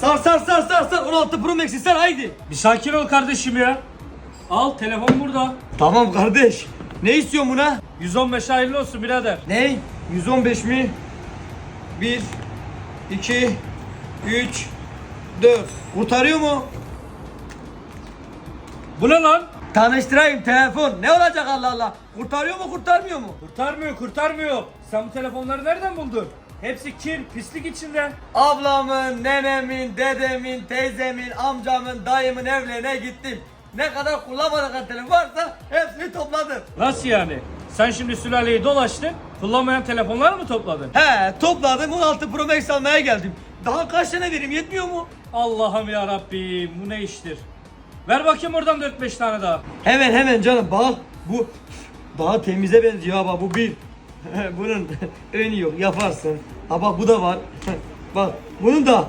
Sar sar sar sar sar 16 Pro Max'i sar haydi. Bir sakin ol kardeşim ya. Al telefon burada. Tamam kardeş. Ne istiyorsun buna? 115 hayırlı olsun birader. Ne? 115 mi? 1 2 3 4 Kurtarıyor mu? Bu ne lan? Tanıştırayım telefon. Ne olacak Allah Allah? Kurtarıyor mu kurtarmıyor mu? Kurtarmıyor kurtarmıyor. Sen bu telefonları nereden buldun? Hepsi kir, pislik içinde. Ablamın, nenemin, dedemin, teyzemin, amcamın, dayımın evlerine gittim. Ne kadar kullanmadık telefon varsa hepsini topladım. Nasıl yani? Sen şimdi sülaleyi dolaştın, kullanmayan telefonları mı topladın? He topladım 16 Pro Max almaya geldim. Daha kaç tane vereyim yetmiyor mu? Allah'ım ya Rabbim bu ne iştir? Ver bakayım oradan 4-5 tane daha. Hemen hemen canım bak bu daha temize benziyor ha bu bir. Bunun önü yok yaparsın. Ha bak bu da var. bak bunun da